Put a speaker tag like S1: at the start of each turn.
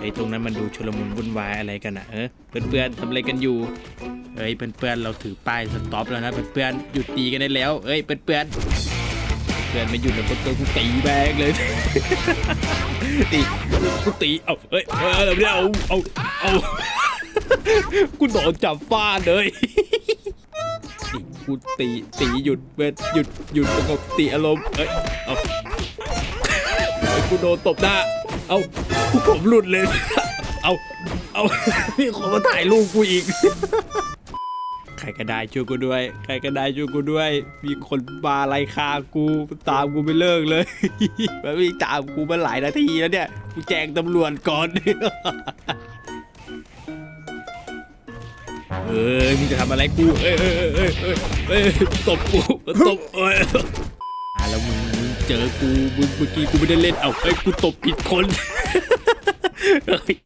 S1: ไอ้ตรงนั้นมันดูชุลมุนวุ่นวายอะไรกันอะเออเพื่อนๆทำอะไรกันอยู่เอ้ยเพื่อนๆเราถือป้ายสต็อปแล้วนะเพื่อนๆหยุดตีกันได้แล้วเอ้ยเพื่อนๆเพื่อนไม่หยุดแล้วก็ตัวกูตีแบกเลยตีกูตีเอาเอ้ยเออเอาเอาเอาเอากูโดนจับฟาดเลยนี่กูตีตีหยุดเว้ยหยุดหยุดสงบสติอารมณ์เอ้ยเอากูโดนตบหน้าเอา ผมหลุดเลย เอา เอามีคนมาถ่ายรูปกูอีก ใครก็ได้ช่วยกูด้วย ใครก็ได้ช่วยกูด้วย มีคนมาไล่ฆ่ากูตามกูไม่เลิกเลยมันวิ่งตามกูมาหลายนาทีแล้วเนี่ย กูแจ้งตำรวจก่อนเอ้ยมึงจะทำอะไรกู เอ้ยเอ้ยเอ้ยเอ้ยเอ้ยตบกู ตบเอ้ยอะแล้วมึงมึง เจอกูมึงเมื่อกี้กูไม่ได้เล่นเอาไปกูตบผิดคน